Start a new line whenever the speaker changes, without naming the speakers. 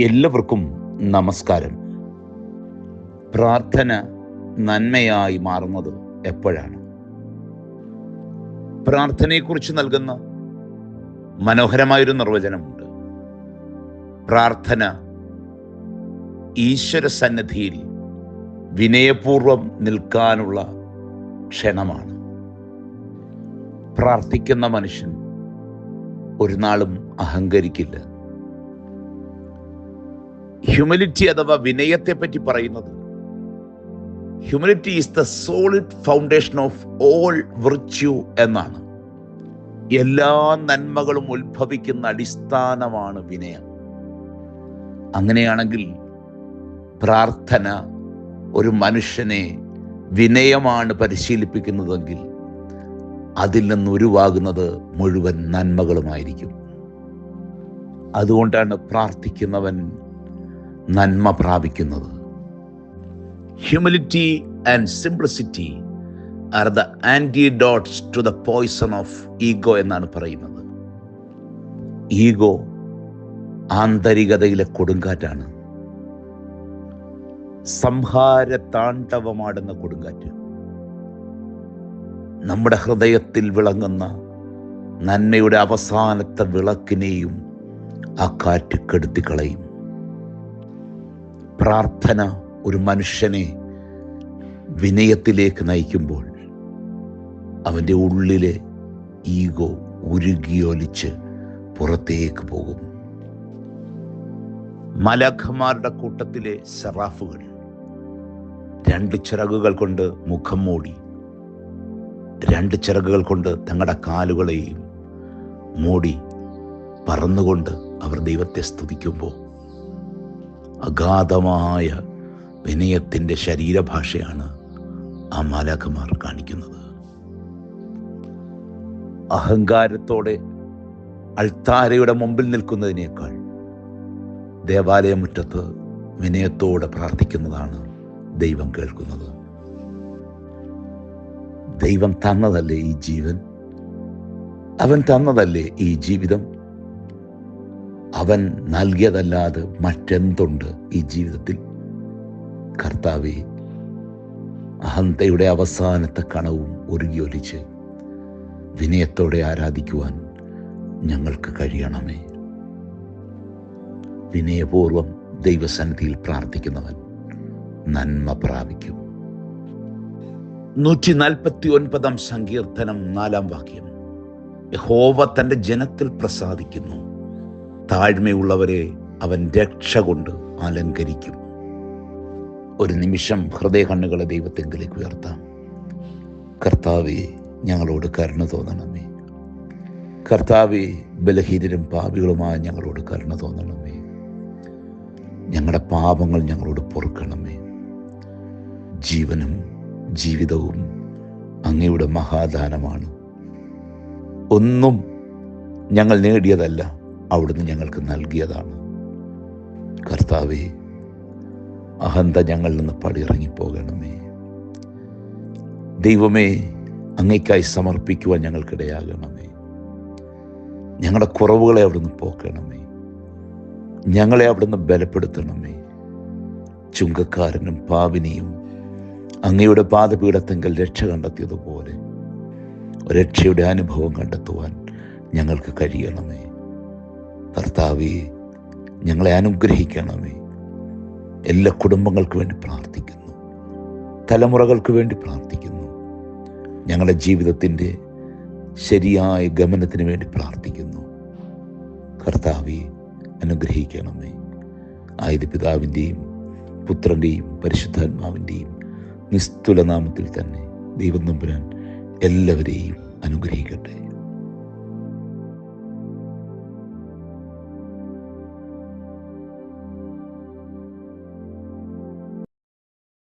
എല്ലാവർക്കും നമസ്കാരം. പ്രാർത്ഥന നന്മയായി മാറുന്നത് എപ്പോഴാണ്? പ്രാർത്ഥനയെക്കുറിച്ച് നൽകുന്ന മനോഹരമായൊരു നിർവചനമുണ്ട്. പ്രാർത്ഥന ഈശ്വര സന്നിധിയിൽ വിനയപൂർവം നിൽക്കാനുള്ള ക്ഷണമാണ്. പ്രാർത്ഥിക്കുന്ന മനുഷ്യൻ ഒരു നാളും അഹങ്കരിക്കില്ല. ഹ്യൂമിലിറ്റി അഥവാ വിനയത്തെ പറ്റി പറയുന്നത്. Humility is the solid foundation of all virtue എന്നാണ്. എല്ലാ നന്മകളും ഉത്ഭവിക്കുന്ന അടിസ്ഥാനമാണ് വിനയം. അങ്ങനെയാണെങ്കിൽ പ്രാർത്ഥന ഒരു മനുഷ്യനെ വിനയമാണ് പരിശീലിപ്പിക്കുന്നതെങ്കിൽ അതിൽ നിന്ന് ഉരുവാകുന്നത് മുഴുവൻ നന്മകളുമായിരിക്കും. അതുകൊണ്ടാണ് പ്രാർത്ഥിക്കുന്നവൻ നന്മ പ്രാപിക്കുന്നത്. Humility and simplicity are the antidotes to the poison of ego എന്നാണ് പറയുന്നത്. ഈഗോ ആന്തരികതയിലെ കൊടുങ്കാറ്റാണ്. സംഹാര താണ്ഡവമാടുന്ന കൊടുങ്കാറ്റ്. നമ്മുടെ ഹൃദയത്തിൽ വിളങ്ങുന്ന നന്മയുടെ അവസാനത്തെ വിളക്കിനെയും ആ കാറ്റ് കെടുത്തിക്കളയും. പ്രാർത്ഥന ഒരു മനുഷ്യനെ വിനയത്തിലേക്ക് നയിക്കുമ്പോൾ അവന്റെ ഉള്ളിലെ ഈഗോ ഉരുകിയൊലിച്ച് പുറത്തേക്ക് പോകും. മലഖമാരുടെ കൂട്ടത്തിലെ സെറാഫുകൾ രണ്ട് ചിറകുകൾ കൊണ്ട് മുഖം മൂടി രണ്ട് ചിറകുകൾ കൊണ്ട് തങ്ങളുടെ കാലുകളെയും മൂടി പറന്നുകൊണ്ട് അവർ ദൈവത്തെ സ്തുതിക്കുമ്പോൾ അഗാധമായ വിനയത്തിന്റെ ശരീരഭാഷയാണ് ആ മാലാഖമാർ കാണിക്കുന്നത്. അഹങ്കാരത്തോടെ അൾത്താരയുടെ മുമ്പിൽ നിൽക്കുന്നതിനേക്കാൾ ദേവാലയമുറ്റത്ത് വിനയത്തോടെ പ്രാർത്ഥിക്കുന്നതാണ് ദൈവം കേൾക്കുന്നത്. ദൈവം തന്നതല്ലേ ഈ ജീവൻ? അവൻ തന്നതല്ലേ ഈ ജീവിതം? അവൻ നൽകിയതല്ലാതെ മറ്റെന്തുണ്ട് ഈ ജീവിതത്തിൽ? കർത്താവെ അഹന്തയുടെ അവസാനത്തെ കണവും ഒരുകിയൊലിച്ച് വിനയത്തോടെ ആരാധിക്കുവാൻ ഞങ്ങൾക്ക് കഴിയണമേ. വിനയപൂർവം ദൈവസന്നിധിയിൽ പ്രാർത്ഥിക്കുന്നവൻ നന്മ പ്രാപിക്കും. നൂറ്റി നാൽപ്പത്തി ഒൻപതാം സങ്കീർത്തനം നാലാം വാക്യം. യഹോവ തന്റെ ജനത്തിൽ പ്രസാദിക്കുന്നു. താഴ്മയുള്ളവരെ അവൻ രക്ഷ കൊണ്ട് അലങ്കരിക്കും. ഒരു നിമിഷം ഹൃദയ കണ്ണുകളെ ദൈവത്തെങ്കിലേക്ക് ഉയർത്താം. കർത്താവെ ഞങ്ങളോട് കരുണ തോന്നണമേ. കർത്താവെ ബലഹീനരും പാപികളുമായ ഞങ്ങളോട് കരുണ തോന്നണമേ. ഞങ്ങളുടെ പാപങ്ങൾ ഞങ്ങളോട് പൊറുക്കണമേ. ജീവനും ജീവിതവും അങ്ങയുടെ മഹാദാനമാണ്. ഒന്നും ഞങ്ങൾ നേടിയതല്ല. അവിടുന്ന് ഞങ്ങൾക്ക് നൽകിയതാണ്. കർത്താവെ അഹന്ത ഞങ്ങളിൽ നിന്ന് പടിയിറങ്ങിപ്പോകണമേ. ദൈവമേ അങ്ങയ്ക്കായി സമർപ്പിക്കുവാൻ ഞങ്ങൾക്കിടയാകണമേ. ഞങ്ങളുടെ കുറവുകളെ അവിടുന്ന് പോക്കണമേ. ഞങ്ങളെ അവിടുന്ന് ബലപ്പെടുത്തണമേ. ചുങ്കക്കാരനും പാവിനിയും അങ്ങയുടെ പാദപീഠത്തെങ്കിൽ രക്ഷ കണ്ടെത്തിയതുപോലെ രക്ഷയുടെ അനുഭവം കണ്ടെത്തുവാൻ ഞങ്ങൾക്ക് കഴിയണമേ. കർത്താവെ ഞങ്ങളെ അനുഗ്രഹിക്കണമേ. എല്ലാ കുടുംബങ്ങൾക്ക് വേണ്ടി പ്രാർത്ഥിക്കുന്നു. തലമുറകൾക്ക് വേണ്ടി പ്രാർത്ഥിക്കുന്നു. ഞങ്ങളുടെ ജീവിതത്തിന്റെ ശരിയായ ഗമനത്തിന് വേണ്ടി പ്രാർത്ഥിക്കുന്നു. കർത്താവെ അനുഗ്രഹിക്കണമേ. ആയത് പിതാവിന്റെയും പുത്രന്റെയും പരിശുദ്ധാത്മാവിന്റെയും നിസ്തുലനാമത്തിൽ തന്നെ ദൈവം നമ്പുരാൻ എല്ലാവരെയും അനുഗ്രഹിക്കട്ടെ.